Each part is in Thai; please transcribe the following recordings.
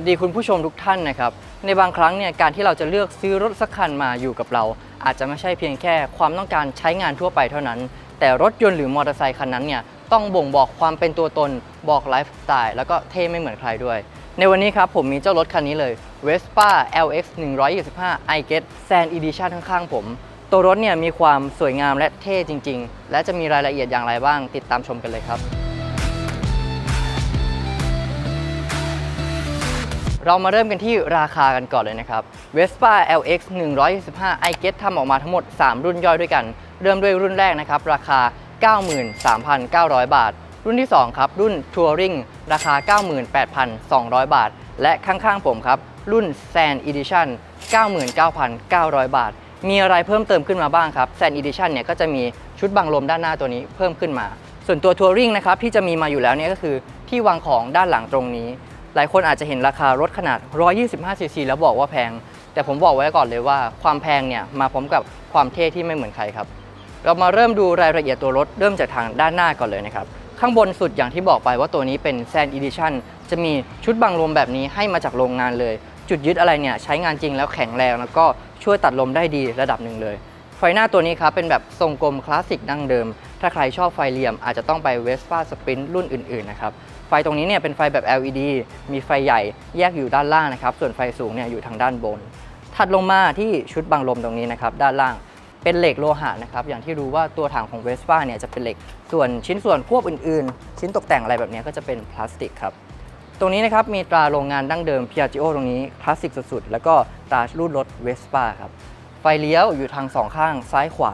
วัสดีคุณผู้ชมทุกท่านนะครับ ในบางครั้งเนี่ยการที่เราจะเลือกซื้อรถสักคันมาอยู่กับเรา อาจจะไม่ใช่เพียงแค่ความต้องการใช้งานทั่วไปเท่านั้น แต่รถยนต์หรือมอเตอร์ไซคันนั้นเนี่ยต้องบ่งบอกความเป็นตัวตน บอกไลฟ์สไตล์แล้วก็เท่ไม่เหมือนใครด้วย ในวันนี้ครับผมมีเจ้ารถคันนี้เลย Vespa LX 125 i Get Sand Edition ข้างๆผม ตัวรถเนี่ยมีความสวยงามและเท่จริง ๆ และจะมีรายละเอียดอย่างไรบ้าง ติดตามชมกันเลยครับ เรามาเริ่มกันที่ราคากันก่อนเลยนะครับ Vespa LX 125 i Get ทำออกมาทั้งหมด 3 รุ่นย่อยด้วยกัน เริ่มด้วยรุ่นแรกนะครับ ราคา 93,900 บาท รุ่นที่ 2 ครับ รุ่น Touring ราคา 98,200 บาท และข้างๆผมครับ รุ่น Sand Edition 99,900 บาท มีอะไรเพิ่มเติมขึ้นมาบ้างครับ Sand Edition เนี่ยก็จะมีชุดบังลมด้านหน้าตัวนี้เพิ่มขึ้นมา ส่วนตัว Touring นะครับที่จะมีมาอยู่แล้วเนี่ยก็คือที่วางของด้านหลังตรงนี้ หลายคนอาจจะเห็นราคารถขนาด 125ซีซีแล้วบอกว่าแพง แต่ผมบอกไว้ก่อนเลยว่าความแพงเนี่ยมาพร้อมกับความเท่ที่ไม่เหมือนใครครับ เรามาเริ่มดูรายละเอียดตัวรถเริ่มจากทางด้านหน้าก่อนเลยนะครับ ข้างบนสุดอย่างที่บอกไปว่าตัวนี้เป็น Sand Edition จะมีชุดบังลมแบบนี้ให้มาจากโรงงานเลย จุดยึดอะไรเนี่ยใช้งานจริงแล้วแข็งแรง แล้วก็ช่วยตัดลมได้ดีระดับหนึ่งเลย ไฟหน้าตัวนี้ครับเป็นแบบทรงกลมคลาสสิกดั้งเดิม ถ้าใครชอบไฟเหลี่ยมอาจจะต้องไป Vespa Sprint รุ่นอื่นๆนะครับ ไฟตรงนี้เนี่ยเป็นไฟแบบ LED มีไฟใหญ่แยกอยู่ด้านล่างนะครับ ส่วนไฟสูงเนี่ยอยู่ทางด้านบน ถัดลงมาที่ชุดบังลมตรงนี้นะครับด้านล่างเป็นเหล็กโลหะนะครับ อย่างที่รู้ว่าตัวถังของ Vespa เนี่ยจะเป็นเหล็ก ส่วนชิ้นส่วนควบอื่นๆ ชิ้นตกแต่งอะไรแบบนี้ก็จะเป็นพลาสติกครับ ตรงนี้นะครับมีตราโรงงานดั้งเดิม Piaggio ตรงนี้คลาสสิกสุดๆ แล้วก็ตรารูดรถ Vespa ครับ ไฟเลี้ยวอยู่ทางสองข้างซ้ายขวา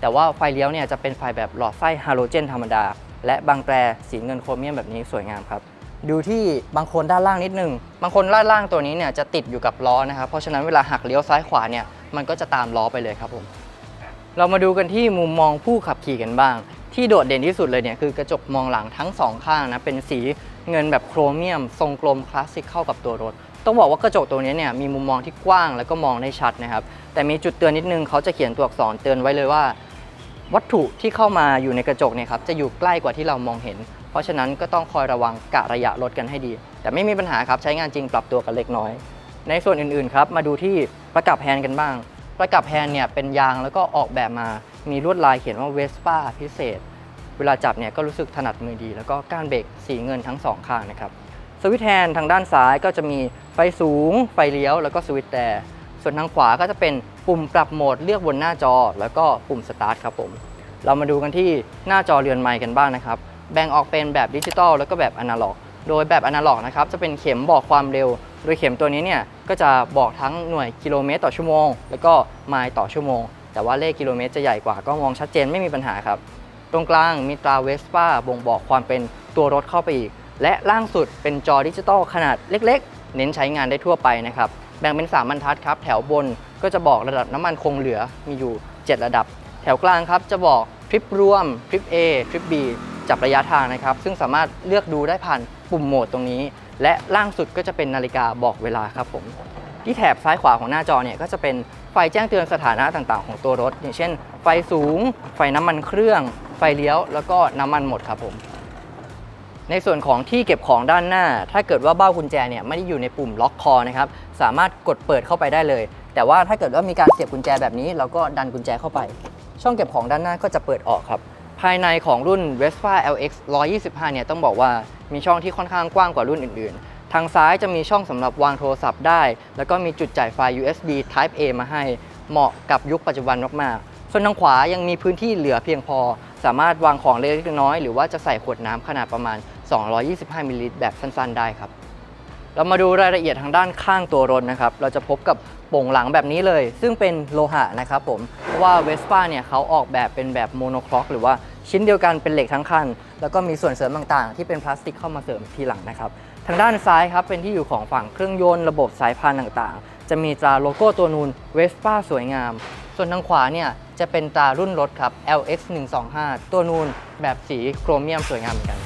แต่ว่าไฟเลี้ยวเนี่ยจะเป็นไฟแบบหลอดไส้ฮาโลเจนธรรมดา และบางแตรสีเงินโครเมียมแบบนี้สวยงามครับ ดูที่บางคนด้านล่างนิดนึง บางคนด้านล่างตัวนี้เนี่ยจะติดอยู่กับล้อนะครับ เพราะฉะนั้นเวลาหักเลี้ยวซ้ายขวาเนี่ยมันก็จะตามล้อไปเลยครับผม เรามาดูกันที่มุมมองผู้ขับขี่กันบ้าง ที่โดดเด่นที่สุดเลยเนี่ยคือกระจกมองหลังทั้งสองข้างนะเป็นสีเงินแบบโครเมียม ทรงกลมคลาสสิกเข้ากับตัวรถ ต้องบอกว่ากระจกตัวนี้เนี่ยมีมุมมองที่กว้างแล้วก็มองได้ชัดนะครับแต่มีจุดเตือนนิดนึงเขาจะเขียนตัวอักษรเตือนไว้เลยว่า วัตถุที่เข้ามาอยู่ในกระจกเนี่ยครับจะอยู่ใกล้กว่าที่เรามองเห็น เพราะฉะนั้นก็ต้องคอยระวังกะระยะรถกันให้ดี แต่ไม่มีปัญหาครับใช้งานจริงปรับตัวกันเล็กน้อย ในส่วนอื่นๆครับมาดูที่ประกับแฮนด์กันบ้าง ประกับแฮนด์เนี่ยเป็นยางแล้วก็ออกแบบมามีลวดลายเขียนว่า Vespa พิเศษ เวลาจับเนี่ยก็รู้สึกถนัดมือดี แล้วก็ก้านเบรกสีเงินทั้งสองข้างนะครับสวิตช์แฮนด์ทางด้านซ้ายก็จะมีไฟสูง ไฟเลี้ยวแล้วก็สวิตช์แต่ ส่วนทางขวาก็จะเป็นปุ่มปรับโหมดเลือกบนหน้าจอ แล้วก็ปุ่มสตาร์ทครับผม เรามาดูกันที่หน้าจอเรือนไมค์กันบ้างนะครับ แบ่งออกเป็นแบบดิจิตอลแล้วก็แบบอนาล็อก โดยแบบอนาล็อกนะครับจะเป็นเข็มบอกความเร็ว โดยเข็มตัวนี้เนี่ยก็จะบอกทั้งหน่วยกิโลเมตรต่อชั่วโมง แล้วก็ไมล์ต่อชั่วโมง แต่ว่าเลขกิโลเมตรจะใหญ่กว่าก็มองชัดเจนไม่มีปัญหาครับ ตรงกลางมีตราเวสป้าบ่งบอกความเป็นตัวรถเข้าไปอีก และล่างสุดเป็นจอดิจิตอลขนาดเล็ก ๆ เน้นใช้งานได้ทั่วไปนะครับ แบ่งเป็น 3 บรรทัดครับ แถวบนก็จะบอกระดับน้ำมันคงเหลือมีอยู่ 7 ระดับ แถวกลางครับจะบอกทริปรวมทริป A ทริป B จับระยะทางนะครับ ซึ่งสามารถเลือกดูได้ผ่านปุ่มโหมดตรงนี้ และล่างสุดก็จะเป็นนาฬิกาบอกเวลาครับผมที่แถบซ้ายขวาของหน้าจอเนี่ยก็จะเป็นไฟแจ้งเตือนสถานะต่างๆ ของตัวรถ อย่างเช่น ไฟสูง ไฟน้ำมันเครื่อง ไฟเลี้ยว แล้วก็น้ำมันหมดครับผม ในส่วนของที่เก็บของด้านหน้า ถ้าเกิดว่าเบ้ากุญแจเนี่ยไม่ได้อยู่ในปุ่มล็อกคอนะครับสามารถกดเปิดเข้าไปได้เลย แต่ว่าถ้าเกิดว่ามีการเสียบกุญแจแบบนี้เราก็ดันกุญแจเข้าไป ช่องเก็บของด้านหน้าก็จะเปิดออกครับ ภายในของรุ่น Vespa LX 125 เนี่ยต้องบอกว่ามีช่องที่ค่อนข้างกว้างกว่ารุ่นอื่นๆ ทางซ้ายจะมีช่องสำหรับวางโทรศัพท์ได้ แล้วก็มีจุดจ่ายไฟ USB Type A มาให้ เหมาะกับยุคปัจจุบันมากๆ ส่วนทางขวายังมีพื้นที่เหลือเพียงพอ สามารถวางของเล็กๆน้อยหรือว่าจะใส่ขวดน้ำขนาดประมาณ 225มิลลิลิตรแบบสั้นๆ ได้ครับ เรามาดูรายละเอียดทางด้านข้างตัวรถนะครับ เราจะพบกับโป่งหลังแบบนี้เลย ซึ่งเป็นโลหะนะครับผม เพราะว่า Vespa เนี่ยเขาออกแบบเป็นแบบโมโนคล็อกหรือว่าชิ้นเดียวกันเป็นเหล็กทั้งคัน แล้วก็มีส่วนเสริมต่างๆ ที่เป็นพลาสติกเข้ามาเสริมทีหลังนะครับ ทางด้านซ้ายครับเป็นที่อยู่ของฝั่งเครื่องยนต์ระบบสายพานต่างๆ จะมีตราโลโก้ตัวนูน Vespa สวยงาม ส่วนทางขวาเนี่ยจะเป็นตรารุ่นรถครับ LX 125ตัวนูนแบบสีโครเมียมสวยงามเหมือนกัน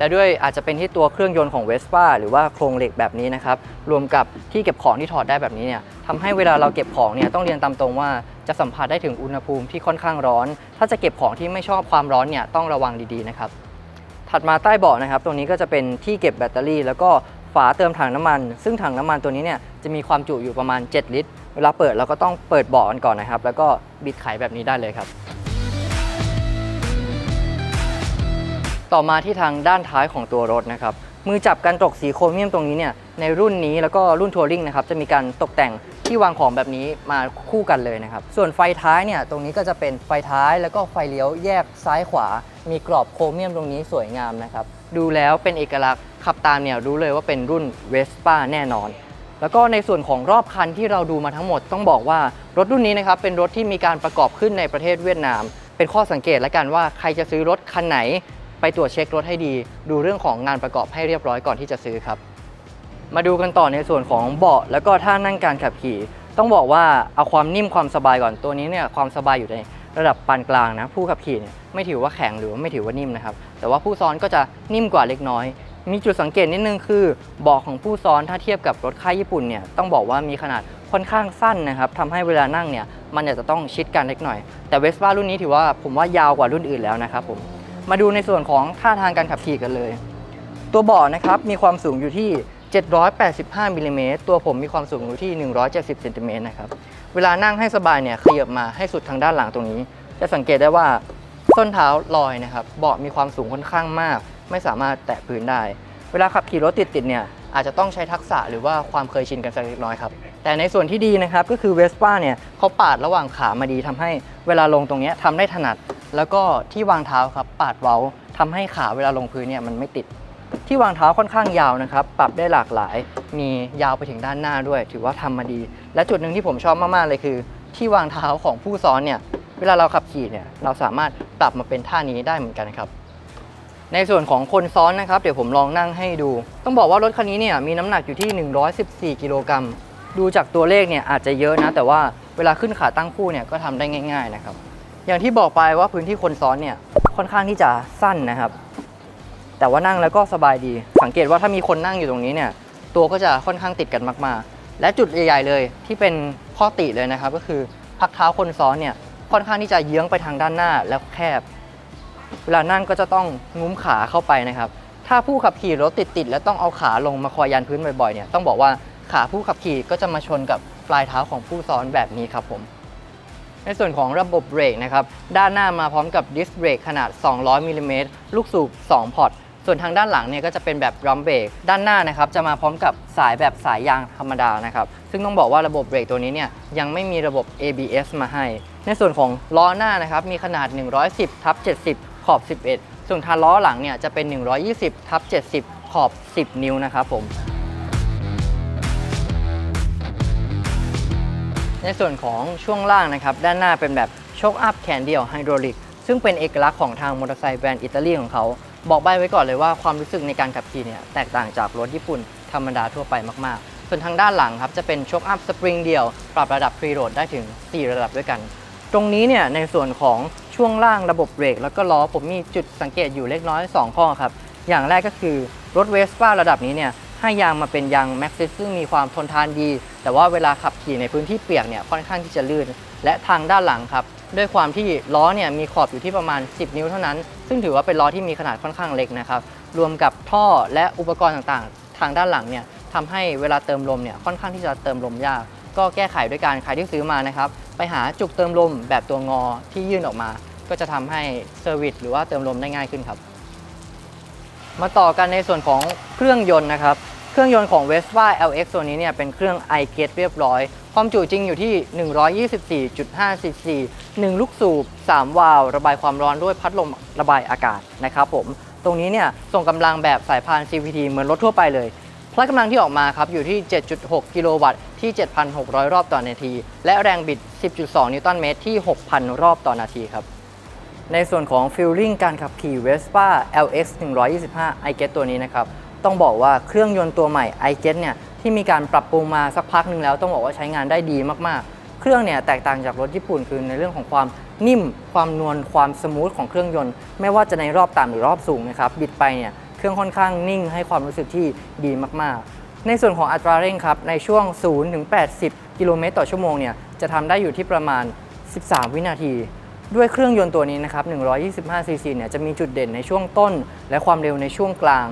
และด้วยอาจจะเป็นที่ตัวเครื่องยนต์ของ Vespa หรือว่าโครงเหล็กแบบนี้นะครับ รวมกับที่เก็บของที่ถอดได้แบบนี้เนี่ยทำให้เวลาเราเก็บของเนี่ยต้องเรียนตามตรงว่าจะสัมผัสได้ถึงอุณหภูมิที่ค่อนข้างร้อน ถ้าจะเก็บของที่ไม่ชอบความร้อนเนี่ยต้องระวังดีๆนะครับ ถัดมาใต้เบาะนะครับตรงนี้ก็จะเป็นที่เก็บแบตเตอรี่ แล้วก็ฝาเติมถังน้ำมัน ซึ่งถังน้ำมันตัวนี้เนี่ยจะมีความจุอยู่ประมาณ 7 ลิตร เวลาเปิดเราก็ต้องเปิดเบาะกันก่อนนะครับ แล้วก็บิดไขแบบนี้ได้เลยครับ ต่อมาที่ทางด้านท้ายของตัวรถนะครับมือจับกันตกสีโครเมียมตรงนี้เนี่ยในรุ่นนี้แล้วก็รุ่นทัวริงนะครับจะมีการตกแต่งที่วางของแบบนี้มาคู่กันเลยนะครับ ส่วนไฟท้ายเนี่ยตรงนี้ก็จะเป็นไฟท้ายแล้วก็ไฟเลี้ยวแยกซ้ายขวา มีกรอบโครเมียมตรงนี้สวยงามนะครับ ดูแล้วเป็นเอกลักษณ์ขับตามเนี่ยรู้เลยว่าเป็นรุ่นเวสป้าแน่นอน แล้วก็ในส่วนของรอบคันที่เราดูมาทั้งหมดต้องบอกว่ารถรุ่นนี้นะครับเป็นรถที่มีการประกอบขึ้นในประเทศเวียดนาม เป็นข้อสังเกตและกันว่าใครจะซื้อรถคันไหน ไปตรวจเช็ครถให้ดี ดูเรื่องของงานประกอบให้เรียบร้อยก่อนที่จะซื้อครับ มาดูกันต่อในส่วนของเบาะแล้วก็ท่านั่งการขับขี่ ต้องบอกว่าเอาความนิ่มความสบายก่อนตัวนี้เนี่ยความสบายอยู่ในระดับปานกลางนะผู้ขับขี่เนี่ยไม่ถือว่าแข็งหรือว่าไม่ถือว่านิ่มนะครับแต่ว่าผู้ซ้อนก็จะนิ่มกว่าเล็กน้อย มีจุดสังเกตนิดนึงคือเบาะของผู้ซ้อนถ้าเทียบกับรถค่ายญี่ปุ่นเนี่ยต้องบอกว่ามีขนาดค่อนข้างสั้นนะครับทำให้เวลานั่งเนี่ยมันอาจจะต้องชิดกันเล็กหน่อย แต่เวสป้ารุ่นนี้ถือว่าผมว่ายาวกว่ารุ่นอื่นแล้วนะครับผม มาดูในส่วนของท่าทางการขับขี่กันเลย ตัวเบาะนะครับมีความสูงอยู่ที่ 785มิลลิเมตรตัวผมมีความสูงอยู่ที่ 170เซนติเมตรนะครับเวลานั่งให้สบายเนี่ยขยับมาให้สุดทางด้านหลังตรงนี้ จะสังเกตได้ว่าส้นเท้าลอยนะครับเบาะมีความสูงค่อนข้างมาก ไม่สามารถแตะพื้นได้ เวลาขับขี่รถติดๆเนี่ยอาจจะต้องใช้ทักษะหรือว่าความเคยชินกันสักเล็กน้อยครับ แต่ในส่วนที่ดีนะครับก็คือเวสป้าเนี่ยเขาปาดระหว่างขามาดีทำให้เวลาลงตรงนี้ยทำได้ถนัด แล้วก็ที่วางเท้าครับปาดเว้าทำให้ขาเวลาลงพื้นเนี่ยมันไม่ติด ที่วางเท้าค่อนข้างยาวนะครับ ปรับได้หลากหลาย มียาวไปถึงด้านหน้าด้วย ถือว่าทำมาดี และจุดหนึ่งที่ผมชอบมากๆเลยคือ ที่วางเท้าของผู้ซ้อนเนี่ยเวลาเราขับขี่เนี่ยเราสามารถปรับมาเป็นท่านี้ได้เหมือนกันครับในส่วนของคนซ้อนนะครับ เดี๋ยวผมลองนั่งให้ดู ต้องบอกว่ารถคันนี้เนี่ยมีน้ำหนักอยู่ที่ 114 กิโลกรัม ดูจากตัวเลขเนี่ยอาจจะเยอะนะ แต่ว่าเวลาขึ้นขาตั้งคู่เนี่ยก็ทำได้ง่าย ๆนะครับ อย่างที่บอกไปว่าพื้นที่คนซ้อนเนี่ยค่อนข้างที่จะสั้นนะครับ แต่ว่านั่งแล้วก็สบายดี สังเกตว่าถ้ามีคนนั่งอยู่ตรงนี้เนี่ยตัวก็จะค่อนข้างติดกันมากๆ และจุดใหญ่ๆเลยที่เป็นข้อติเลยนะครับ ก็คือพักเท้าคนซ้อนเนี่ยค่อนข้างที่จะเยื้องไปทางด้านหน้าแล้วแคบ เวลานั่งก็จะต้องงุ้มขาเข้าไปนะครับ ถ้าผู้ขับขี่รถติดๆ แล้วต้องเอาขาลงมาคอยยันพื้นบ่อยๆเนี่ยต้องบอกว่า ขาผู้ขับขี่ก็จะมาชนกับปลายเท้าของผู้ซ้อนแบบนี้ครับผม ในส่วนของระบบเบรกนะครับ ด้านหน้ามาพร้อมกับดิสเบรกขนาด 200มิลลิเมตรลูกสูบ 2 พอร์ต ส่วนทางด้านหลังเนี่ยก็จะเป็นแบบรัมเบรก ด้านหน้านะครับจะมาพร้อมกับสายแบบสายยางธรรมดานะครับ ซึ่งต้องบอกว่าระบบเบรกตัวนี้เนี่ยยังไม่มีระบบ ABS มาให้ ในส่วนของล้อหน้านะครับมีขนาด 110ทับ70 ขอบ 11 ส่วนทางล้อหลังเนี่ยจะเป็น 120ทับ70 ขอบ 10 นิ้วนะครับผม ในส่วนของช่วงล่างนะครับ ด้านหน้าเป็นแบบโชคอัพแขนเดี่ยวไฮดรอลิก ซึ่งเป็นเอกลักษณ์ของทางมอเตอร์ไซค์แบรนด์อิตาลีของเขา บอกใบไว้ก่อนเลยว่าความรู้สึกในการขับขี่เนี่ยแตกต่างจากรถญี่ปุ่นธรรมดาทั่วไปมาก ๆ ส่วนทางด้านหลังครับจะเป็นโชคอัพสปริงเดี่ยว ปรับระดับพรีโรดได้ถึง 4 ระดับด้วยกัน ตรงนี้เนี่ยในส่วนของช่วงล่างระบบเบรกแล้วก็ล้อผมมีจุดสังเกตอยู่เล็กน้อย 2 ข้อครับ อย่างแรกก็คือรถเวสป้าระดับนี้เนี่ย ให้ยางมาเป็นยางแม็กซิสซึ่งมีความทนทานดี แต่ว่าเวลาขับขี่ในพื้นที่เปียกเนี่ยค่อนข้างที่จะลื่น และทางด้านหลังครับ ด้วยความที่ล้อเนี่ยมีขอบอยู่ที่ประมาณ 10 นิ้วเท่านั้น ซึ่งถือว่าเป็นล้อที่มีขนาดค่อนข้างเล็กนะครับรวมกับท่อและอุปกรณ์ต่างๆ ทางด้านหลังเนี่ยทำให้เวลาเติมลมเนี่ยค่อนข้างที่จะเติมลมยาก ก็แก้ไขด้วยการใครที่ซื้อมานะครับไปหาจุกเติมลมแบบตัวงอที่ยื่นออกมา ก็จะทำให้เซอร์วิสหรือว่าเติมลมได้ง่ายขึ้นครับ มาต่อกันในส่วนของเครื่องยนต์นะครับ เครื่องยนต์ของ Vespa LX ตัวนี้เนี่ยเป็นเครื่อง i g e t เรียบร้อย ความจุจริงอยู่ที่ 124.5 cc 1 ลูกสูบ 3 วาล์วระบายความร้อนด้วยพัดลมระบายอากาศนะครับผม ตรงนี้เนี่ยส่งกำลังแบบสายพาน CVT เหมือนรถทั่วไปเลย พละกำลังที่ออกมาครับอยู่ที่ 7.6 กิโลวัตต์ที่ 7,600 รอบต่อนาที และแรงบิด 10.2 นิวตันเมตรที่ 6,000 รอบต่อนาทีครับ ในส่วนของฟิลลิ่งการขับขี่ Vespa LX 125 i g e t ตัวนี้นะครับ ต้องบอกว่าเครื่องยนต์ตัวใหม่ i g e t เนี่ยที่มีการปรับปรุงมาสักพักหนึ่งแล้วต้องบอกว่าใช้งานได้ดีมากๆ เครื่องเนี่ยแตกต่างจากรถญี่ปุ่นคือในเรื่องของความนิ่ม ความนวลความสมูทของเครื่องยนต์ ไม่ว่าจะในรอบต่ำหรือรอบสูงนะครับบิดไปเนี่ยเครื่องค่อนข้างนิ่งให้ความรู้สึกที่ดีมากๆ ในส่วนของอัตราเร่งครับในช่วง0ถึง80 กิโลเมตรต่อชั่วโมงเนี่ยจะทำได้อยู่ที่ประมาณ 13 วินาที ด้วยเครื่องยนต์ตัวนี้นะครับ 125 ซีซีเนี่ย จะมีจุดเด่นในช่วงต้น และความเร็วในช่วงกลาง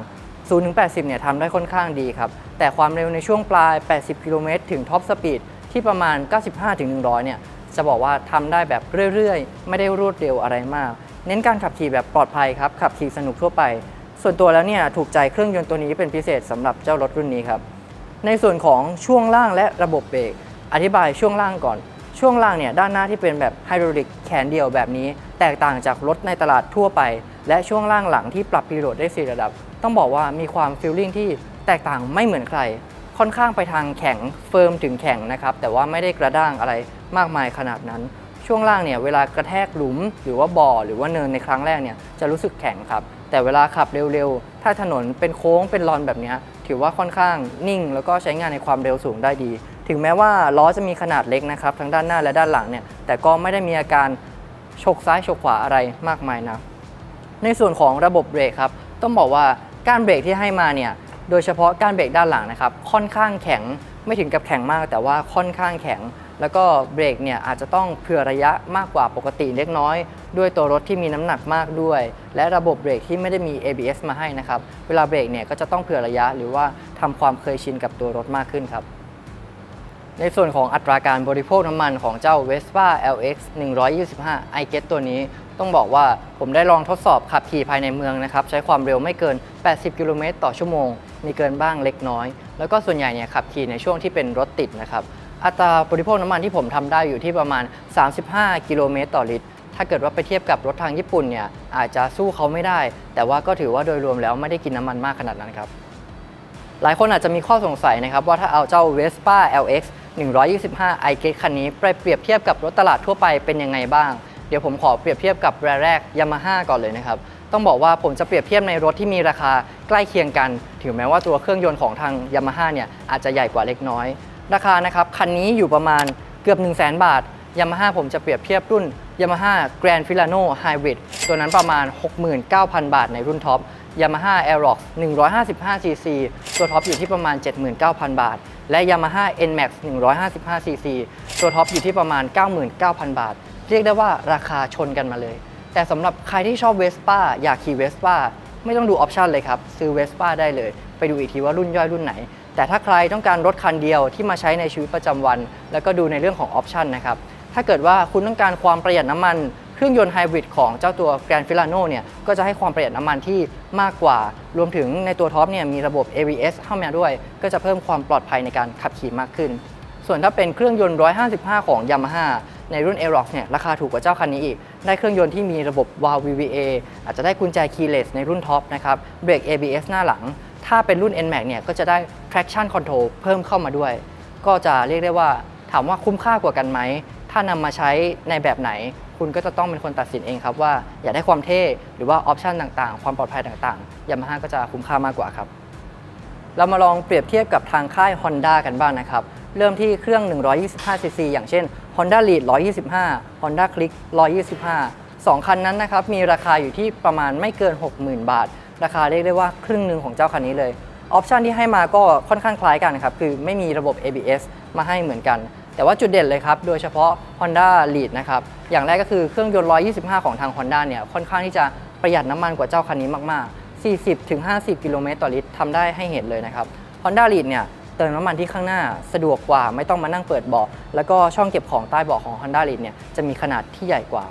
0-80 เนี่ยทำได้ค่อนข้างดีครับ แต่ความเร็วในช่วงปลาย 80 กิโลเมตรถึงท็อปสปีดที่ประมาณ 95-100 เนี่ย จะบอกว่าทำได้แบบเรื่อยๆ ไม่ได้รวดเร็วอะไรมาก เน้นการขับขี่แบบปลอดภัยครับ ขับขี่สนุกทั่วไป ส่วนตัวแล้วเนี่ย ถูกใจเครื่องยนต์ตัวนี้เป็นพิเศษสำหรับเจ้ารถรุ่นนี้ครับ ในส่วนของช่วงล่างและระบบเบรก อธิบายช่วงล่างก่อน ช่วงล่างเนี่ยด้านหน้าที่เป็นแบบไฮดรอลิกแขนเดียวแบบนี้ แตกต่างจากรถในตลาดทั่วไป และช่วงล่างหลังที่ปรับพีโหลดได้ 4 ระดับ ต้องบอกว่ามีความฟีลลิ่งที่แตกต่างไม่เหมือนใคร ค่อนข้างไปทางแข็งเฟิร์มถึงแข็งนะครับแต่ว่าไม่ได้กระด้างอะไรมากมายขนาดนั้น ช่วงล่างเนี่ยเวลากระแทกหลุม หรือว่าบ่อหรือว่าเนินในครั้งแรกเนี่ยจะรู้สึกแข็งครับแต่เวลาขับเร็วๆ ถ้าถนนเป็นโค้งเป็นรอนแบบนี้ ถือว่าค่อนข้างนิ่ง แล้วก็ใช้งานในความเร็วสูงได้ดี ถึงแม้ว่าล้อจะมีขนาดเล็กนะครับทั้งด้านหน้าและด้านหลังเนี่ยแต่ก็ไม่ได้มีอาการชกซ้ายชกขวาอะไรมากมายนะในส่วนของระบบเบรกครับต้องบอกว่าการเบรกที่ให้มาเนี่ยโดยเฉพาะการเบรกด้านหลังนะครับค่อนข้างแข็งไม่ถึงกับแข็งมาก แต่ว่าค่อนข้างแข็ง แล้วก็เบรกเนี่ยอาจจะต้องเผื่อระยะมากกว่าปกติเล็กน้อย ด้วยตัวรถที่มีน้ำหนักมากด้วย และระบบเบรกที่ไม่ได้มี ABS มาให้นะครับเวลาเบรกเนี่ยก็จะต้องเผื่อระยะหรือว่าทำความเคยชินกับตัวรถมากขึ้นครับ ในส่วนของอัตราการบริโภคน้ำมันของเจ้า Vespa LX 125 i g e t ตัวนี้ต้องบอกว่าผมได้ลองทดสอบขับขี่ภายในเมืองนะครับ ใช้ความเร็วไม่เกิน 80 กิโลเมตรต่อชั่วโมง มีเกินบ้างเล็กน้อย แล้วก็ส่วนใหญ่เนี่ยขับขี่ในช่วงที่เป็นรถติดนะครับ อัตราบริโภคน้ำมันที่ผมทำได้อยู่ที่ประมาณ 35 กิโลเมตรต่อลิตรถ้าเกิดว่าไปเทียบกับรถทางญี่ปุ่นเนี่ยอาจจะสู้เขาไม่ได้ แต่ว่าก็ถือว่าโดยรวมแล้วไม่ได้กินน้ำมันมากขนาดนั้นครับหลายคนอาจจะมีข้อสงสัยนะครับว่าถ้าเอาเจ้า Vespa LX 125 i g e t คันนี้ไปเปรียบเทียบกับรถตลาดทั่วไปเป็นยังไงบ้าง เดี๋ยวผมขอเปรียบเทียบกับแบรนด์แรก Yamaha ก่อนเลยนะครับ ต้องบอกว่าผมจะเปรียบเทียบในรถที่มีราคาใกล้เคียงกัน ถึงแม้ว่าตัวเครื่องยนต์ของทาง Yamaha เนี่ยอาจจะใหญ่กว่าเล็กน้อย ราคานะครับคันนี้อยู่ประมาณเกือบ 1 0 0 0 0แบาท Yamaha ผมจะเปรียบเทียบรุ่น Yamaha Grand Filano Hybrid ตัวนั้นประมาณ 69,000 บาทในรุ่นท็อป Yamaha Aerox 155cc ตัวท็อปอยู่ที่ประมาณ 79,000 บาท และ Yamaha NMAX 155cc ตัวท็อปอยู่ที่ประมาณ 99,000 บาท เรียกได้ว่าราคาชนกันมาเลย แต่สำหรับใครที่ชอบ Vespa อยากขี่ Vespa ไม่ต้องดูออปชันเลยครับ ซื้อ Vespa ได้เลย ไปดูอีกทีว่ารุ่นย่อยรุ่นไหน แต่ถ้าใครต้องการรถคันเดียวที่มาใช้ในชีวิตประจำวัน แล้วก็ดูในเรื่องของออปชันนะครับ ถ้าเกิดว่าคุณต้องการความประหยัดน้ำมัน เครื่องยนต์ไฮบริดของเจ้าตัว Grand Filano เนี่ยก็จะให้ความประหยัดน้ำมันที่มากกว่า รวมถึงในตัวท็อปเนี่ยมีระบบ ABS เข้ามาด้วย ก็จะเพิ่มความปลอดภัยในการขับขี่มากขึ้น ส่วนถ้าเป็นเครื่องยนต์ 155 ของ Yamaha ในรุ่น Aerox เนี่ยราคาถูกกว่าเจ้าคันนี้อีก ได้เครื่องยนต์ที่มีระบบ Valve VVA อาจจะได้กุญแจ keyless ในรุ่นท็อปนะครับเบรก ABS หน้าหลัง ถ้าเป็นรุ่น NMAX เนี่ยก็จะได้ traction control เพิ่มเข้ามาด้วย ก็จะเรียกได้ว่าถามว่าคุ้มค่ากว่ากันไหม ถ้านำมาใช้ในแบบไหน คุณก็จะต้องเป็นคนตัดสินเองครับว่าอยากได้ความเท่หรือว่าออปชันต่างๆ ความปลอดภัยต่างๆ Yamaha ก็จะคุ้มค่ามากกว่าครับ เรามาลองเปรียบเทียบกับทางค่าย Honda กันบ้างนะครับ เริ่มที่เครื่อง 125cc อย่างเช่น Honda Lead 125 Honda Click 125สองคันนั้นนะครับมีราคาอยู่ที่ประมาณไม่เกิน 60,000 บาท ราคาเรียกได้ว่าครึ่งหนึ่งของเจ้าคันนี้เลย ออปชันที่ให้มาก็ค่อนข้างคล้ายกันครับ คือไม่มีระบบ ABS มาให้เหมือนกัน แต่ว่าจุดเด่นเลยครับ โดยเฉพาะ Honda Lead นะครับ อย่างแรกก็คือเครื่องยนต์ 125 ของทาง Honda เนี่ย ค่อนข้างที่จะประหยัดน้ำมันกว่าเจ้าคันนี้มาก ๆ 40-50 กิโลเมตรต่อลิตรทำได้ให้เห็นเลยนะครับ Honda Lead เนี่ยเติมน้ำมันที่ข้างหน้าสะดวกกว่า ไม่ต้องมานั่งเปิดเบาะแล้วก็ช่องเก็บของใต้เบาะของ Honda Lead เนี่ยจะมีขนาดที่ใหญ่กว่า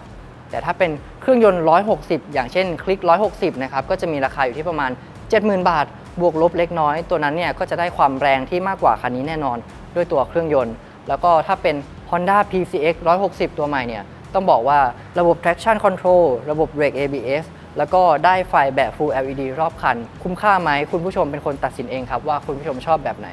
แต่ถ้าเป็นเครื่องยนต์ 160 อย่างเช่นคลิก 160 นะครับก็จะมีราคาอยู่ที่ประมาณ 70,000 บาท บวกลบเล็กน้อย ตัวนั้นเนี่ยก็จะได้ความแรงที่มากกว่าคันนี้แน่นอน ด้วยตัวเครื่องยนต์ แล้วก็ถ้าเป็น Honda PCX 160 ตัวใหม่เนี่ย ต้องบอกว่าระบบ traction control ระบบ brake ABS แล้วก็ได้ไฟแบบ Full LED รอบคัน คุ้มค่าไหมคุณผู้ชมเป็นคนตัดสินเองครับ ว่าคุณผู้ชมชอบแบบไหน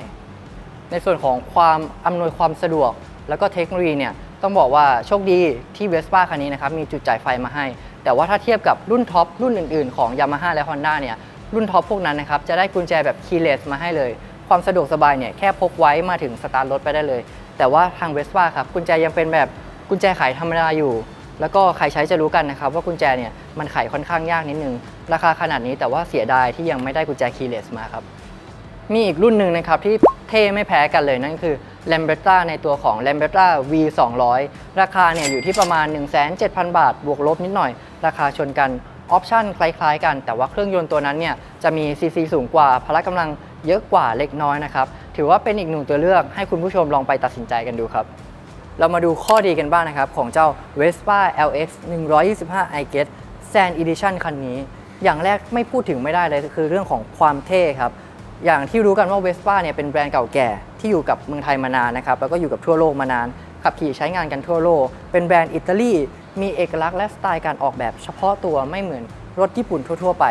ในส่วนของความอำนวยความสะดวก แล้วก็เทคโนโลยีเนี่ย ต้องบอกว่าโชคดีที่ Vespa คันนี้นะครับ มีจุดจ่ายไฟมาให้ แต่ว่าถ้าเทียบกับรุ่นท็อปรุ่นอื่นๆ ของ Yamaha และ Honda เนี่ยรุ่นท็อปพวกนั้นนะครับจะได้กุญแจแบบ keyless มาให้เลย ความสะดวกสบายเนี่ยแค่พกไว้มาถึงสตาร์ทรถไปได้เลย แต่ว่าทาง Vespa ครับกุญแจยังเป็นแบบกุญแจไขธรรมดาอยู่ แล้วก็ใครใช้จะรู้กันนะครับ ว่ากุญแจเนี่ยมันไขค่อนข้างยากนิดนึง ราคาขนาดนี้แต่ว่าเสียดายที่ยังไม่ได้กุญแจ keyless มาครับ มีอีกรุ่นหนึ่งนะครับที่เท่ไม่แพ้กันเลยนั่นคือ l a m b r e t t a ในตัวของ l a m b r e t t a V 200ราคาเนี่ยอยู่ที่ประมาณ 17,000 บาท บวกลบนิดหน่อย ราคาชนกันออปชั่นคล้ายๆกัน แต่ว่าเครื่องยนต์ตัวนั้นเนี่ยจะมี CC สูงกว่าพละกำลังเยอะกว่าเล็กน้อยนะครับ ถือว่าเป็นอีกหนึ่งตัวเลือกให้คุณผู้ชมลองไปตัดสินใจกันดูครับ เรามาดูข้อดีกันบ้างนะครับ ของเจ้า Vespa LX 125 i g e t Sand Edition คันนี้ อย่างแรกไม่พูดถึงไม่ได้เลยคือเรื่องของความเท่ครับ อย่างที่รู้กันว่า Vespa เนี่ยเป็นแบรนด์เก่าแก่ที่อยู่กับเมืองไทยมานานนะครับแล้วก็อยู่กับทั่วโลกมานานขับขี่ใช้งานกันทั่วโลก เป็นแบรนด์อิตาลีมีเอกลักษณ์และสไตล์การออกแบบเฉพาะตัวไม่เหมือนรถญี่ปุ่นทั่ว ๆ ไป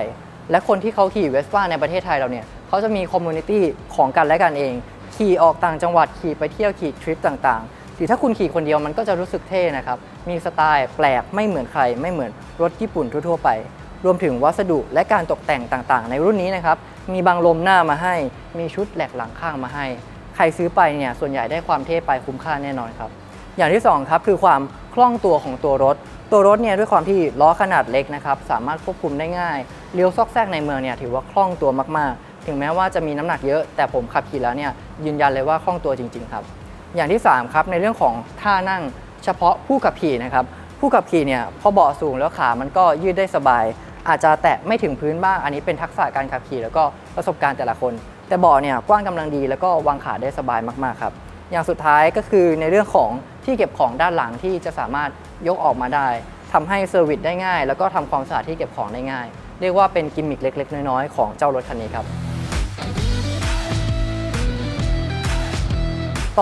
และคนที่เขาขี่ Vespa ในประเทศไทยเราเนี่ย เขาจะมีคอมมูนิตี้ของกันและกันเอง ขี่ออกต่างจังหวัดขี่ไปเที่ยวขี่ทริปต่างๆหรือถ้าคุณขี่คนเดียวมันก็จะรู้สึกเท่นะครับ มีสไตล์แปลกไม่เหมือนใคร ไม่เหมือนรถญี่ปุ่นทั่วๆไป รวมถึงวัสดุและการตกแต่งต่างๆ ในรุ่นนี้นะครับ มีบังลมหน้ามาให้ มีชุดแหลกหลังข้างมาให้ ใครซื้อไปเนี่ยส่วนใหญ่ได้ความเท่ไปคุ้มค่าแน่นอนครับ อย่างที่สองครับคือความคล่องตัวของตัวรถ ตัวรถเนี่ยด้วยความที่ล้อขนาดเล็กนะครับสามารถควบคุมได้ง่ายเลี้ยวซอกแซกในเมืองเนี่ยถือว่าคล่องตัวมากๆ ถึงแม้ว่าจะมีน้ำหนักเยอะ แต่ผมขับขี่แล้วเนี่ยยืนยันเลยว่าคล่องตัวจริง ๆ ครับ อย่างที่ 3 ครับในเรื่องของท่านั่งเฉพาะผู้ขับขี่นะครับผู้ขับขี่เนี่ยพอเบาะสูงแล้วขามันก็ยืดได้สบาย อาจจะแตะไม่ถึงพื้นบ้างอันนี้เป็นทักษะการขับขี่แล้วก็ประสบการณ์แต่ละคน แต่เบาะเนี่ยกว้างกำลังดีแล้วก็วางขาได้สบายมากๆครับอย่างสุดท้ายก็คือในเรื่องของที่เก็บของด้านหลังที่จะสามารถยกออกมาได้ทำให้เซอร์วิสได้ง่าย แล้วก็ทำความสะอาดที่เก็บของได้ง่าย เรียกว่าเป็นกิมมิคเล็ก ๆ น้อยๆของเจ้ารถคันนี้ครับ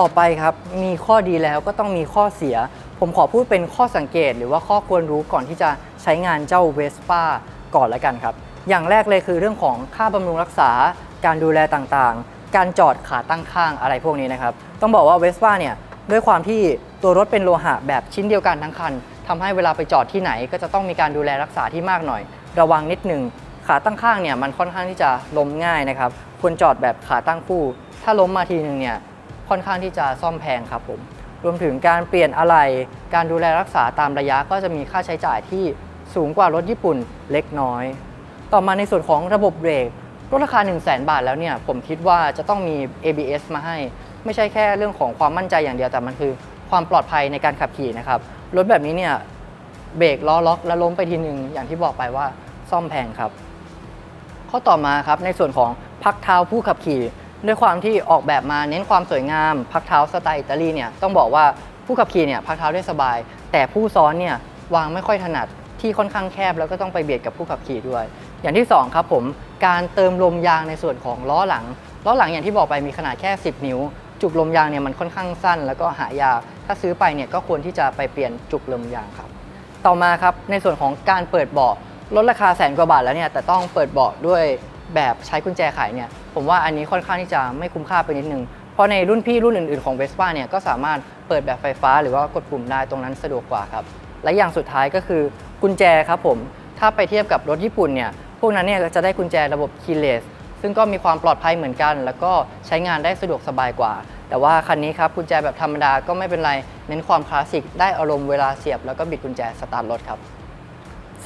ต่อไปครับมีข้อดีแล้วก็ต้องมีข้อเสีย ผมขอพูดเป็นข้อสังเกต หรือว่าข้อควรรู้ก่อนที่จะใช้งานเจ้า Vespa ก่อนแล้วกันครับ อย่างแรกเลยคือเรื่องของค่าบำรุงรักษา การดูแลต่างๆ การจอดขาตั้งข้างอะไรพวกนี้นะครับ ต้องบอกว่า Vespa เนี่ยด้วยความที่ตัวรถเป็นโลหะแบบชิ้นเดียวกันทั้งคันทำให้เวลาไปจอดที่ไหน ก็จะต้องมีการดูแลรักษาที่มากหน่อย ระวังนิดหนึงขาตั้งข้างเนี่ยมันค่อนข้างที่จะล้มง่ายนะครับควรจอดแบบขาตั้งคู่ ถ้าล้มมาทีหนึ่งเนี่ย ค่อนข้างที่จะซ่อมแพงครับผมรวมถึงการเปลี่ยนอะไหล่การดูแลรักษาตามระยะก็จะมีค่าใช้จ่ายที่สูงกว่ารถญี่ปุ่นเล็กน้อย ต่อมาในส่วนของระบบเบรกรถราคา 1 0 0 0 0แบาทแล้วเนี่ยผมคิดว่าจะต้องมี ABS มาให้ ไม่ใช่แค่เรื่องของความมั่นใจอย่างเดียวแต่มันคือ ความปลอดภัยในการขับขี่นะครับรถแบบนี้เนี่ยเบรกล้อล็อกแล้วล้มไปทีหนึ่งอย่างที่บอกไปว่าซ่อมแพงครับ ข้อต่อมาครับในส่วนของพักเท้าผู้ขับขี่ ด้วยความที่ออกแบบมาเน้นความสวยงาม พักเท้าสไตล์อิตาลีเนี่ยต้องบอกว่าผู้ขับขี่เนี่ยพักเท้าได้สบาย แต่ผู้ซ้อนเนี่ยวางไม่ค่อยถนัดที่ค่อนข้างแคบแล้วก็ต้องไปเบียดกับผู้ขับขี่ด้วย อย่างที่สองครับผมการเติมลมยางในส่วนของล้อหลังล้อหลังอย่างที่บอกไปมีขนาดแค่ 10 นิ้ว จุกลมยางเนี่ยมันค่อนข้างสั้น แล้วก็หายากถ้าซื้อไปเนี่ยก็ควรที่จะไปเปลี่ยนจุกลมยางครับ ต่อมาครับในส่วนของการเปิดเบาะลดราคาแสนกว่าบาทแล้วเนี่ยแต่ต้องเปิดเบาะด้วย แบบใช้กุญแจไขเนี่ยผมว่าอันนี้ค่อนข้างที่จะไม่คุ้มค่าไปนิดนึง เพราะในรุ่นพี่รุ่นอื่นๆของ Vespa เนี่ยก็สามารถเปิดแบบไฟฟ้าหรือว่ากดปุ่มได้ตรงนั้นสะดวกกว่าครับ และอย่างสุดท้ายก็คือกุญแจครับผม ถ้าไปเทียบกับรถญี่ปุ่นเนี่ยพวกนั้นเนี่ยจะได้กุญแจระบบ keyless ซึ่งก็มีความปลอดภัยเหมือนกัน แล้วก็ใช้งานได้สะดวกสบายกว่า แต่ว่าคันนี้ครับกุญแจแบบธรรมดาก็ไม่เป็นไร เน้นความคลาสสิกได้อารมณ์เวลาเสียบ แล้วก็บิดกุญแจสตาร์ทรถครับ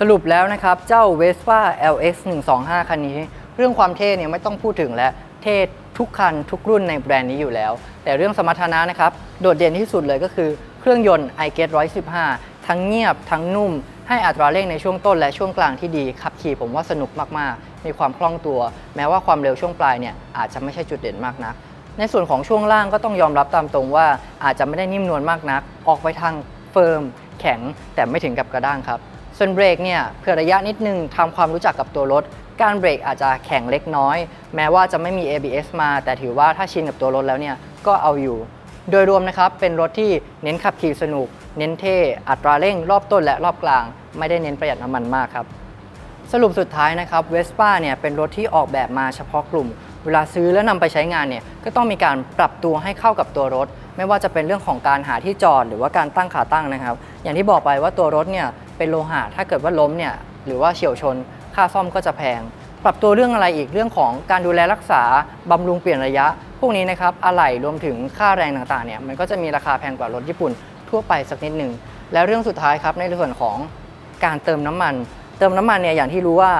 สรุปแล้วนะครับ เจ้า Vespa LX 125 คันนี้ เรื่องความเท่เนี่ยไม่ต้องพูดถึงและเท่ทุกคันทุกรุ่นในแบรนด์นี้อยู่แล้ว แต่เรื่องสมรรถนะนะครับ โดดเด่นที่สุดเลยก็คือเครื่องยนต์ i g e t 115 ทั้งเงียบทั้งนุ่ม ให้อัตราเร่งในช่วงต้นและช่วงกลางที่ดี ขับขี่ผมว่าสนุกมากๆ มีความคล่องตัว แม้ว่าความเร็วช่วงปลายเนี่ยอาจจะไม่ใช่จุดเด่นมากนัก ในส่วนของช่วงล่างก็ต้องยอมรับตามตรงว่าอาจจะไม่ได้นิ่มนวลมากนัก ออกไปทางเฟิร์มแข็งแต่ไม่ถึงกับกระด้างครับ ส่วนเบรกเนี่ยเผื่อระยะนิดนึงทำความรู้จักกับตัวรถ การเบรกอาจจะแข็งเล็กน้อย แม้ว่าจะไม่มี ABS มา แต่ถือว่าถ้าชินกับตัวรถแล้วเนี่ยก็เอาอยู่ โดยรวมนะครับเป็นรถที่เน้นขับขี่สนุก เน้นเท่อัตราเร่งรอบต้นและรอบกลาง ไม่ได้เน้นประหยัดน้ำมันมากครับสรุปสุดท้ายนะครับ Vespa เนี่ยเป็นรถที่ออกแบบมาเฉพาะกลุ่ม เวลาซื้อแล้วนำไปใช้งานเนี่ยก็ต้องมีการปรับตัวให้เข้ากับตัวรถ ไม่ว่าจะเป็นเรื่องของการหาที่จอดหรือว่าการตั้งขาตั้งนะครับ อย่างที่บอกไปว่าตัวรถเนี่ย เป็นโลหะถ้าเกิดว่าล้มเนี่ยหรือว่าเฉียวชนค่าซ่อมก็จะแพง ปรับตัวเรื่องอะไรอีกเรื่องของการดูแลรักษาบำรุงเปลี่ยนระยะ พวกนี้นะครับอะไหล่รวมถึงค่าแรงต่างๆเนี่ยมันก็จะมีราคาแพงกว่ารถญี่ปุ่นทั่วไปสักนิดหนึ่งแล้วเรื่องสุดท้ายครับในส่วนของการเติมน้ำมัน เติมน้ำมันเนี่ยอย่างที่รู้ว่า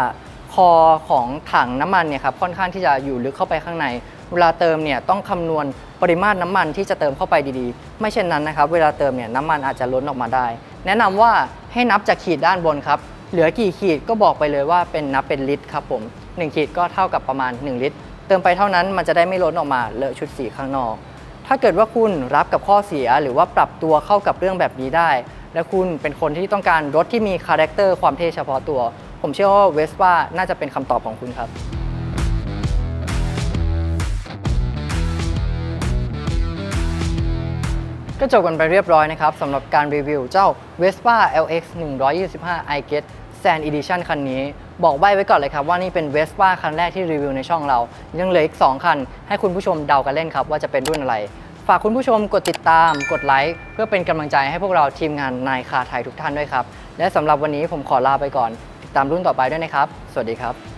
คอของถังน้ำมันเนี่ยครับค่อนข้างที่จะอยู่ลึกเข้าไปข้างในเวลาเติมเนี่ยต้องคำนวณปริมาตรน้ำมันที่จะเติมเข้าไปดีๆ ไม่เช่นนั้นนะครับ เวลาเติมเนี่ยน้ำมันอาจจะล้นออกมาได้ แนะนำว่าให้นับจากขีดด้านบนครับ เหลือกี่ขีดก็บอกไปเลยว่าเป็นนับเป็นลิตรครับผม 1 ขีดก็เท่ากับประมาณ 1 ลิตร เติมไปเท่านั้นมันจะได้ไม่ล้นออกมาเลอะชุดสีข้างนอก ถ้าเกิดว่าคุณรับกับข้อเสียหรือว่าปรับตัวเข้ากับเรื่องแบบนี้ได้ และคุณเป็นคนที่ต้องการรถที่มีคาแรคเตอร์ความเท่เฉพาะตัว ผมเชื่อว่าเวสป้าน่าจะเป็นคำตอบของคุณครับ ก็จบกันไปเรียบร้อยนะครับสำหรับการรีวิวเจ้า Vespa LX 125 i g e t Sand Edition คันนี้ บอกใบไว้ก่อนเลยครับว่านี่เป็น Vespa คันแรกที่รีวิวในช่องเรา ยังเหลืออีก 2 คัน ให้คุณผู้ชมเดากันเล่นครับว่าจะเป็นรุ่นอะไร ฝากคุณผู้ชมกดติดตาม กดไลค์ เพื่อเป็นกำลังใจให้พวกเราทีมงานนายคาไทยทุกท่านด้วยครับ และสำหรับวันนี้ผมขอลาไปก่อน ติดตามรุ่นต่อไปด้วยนะครับ สวัสดีครับ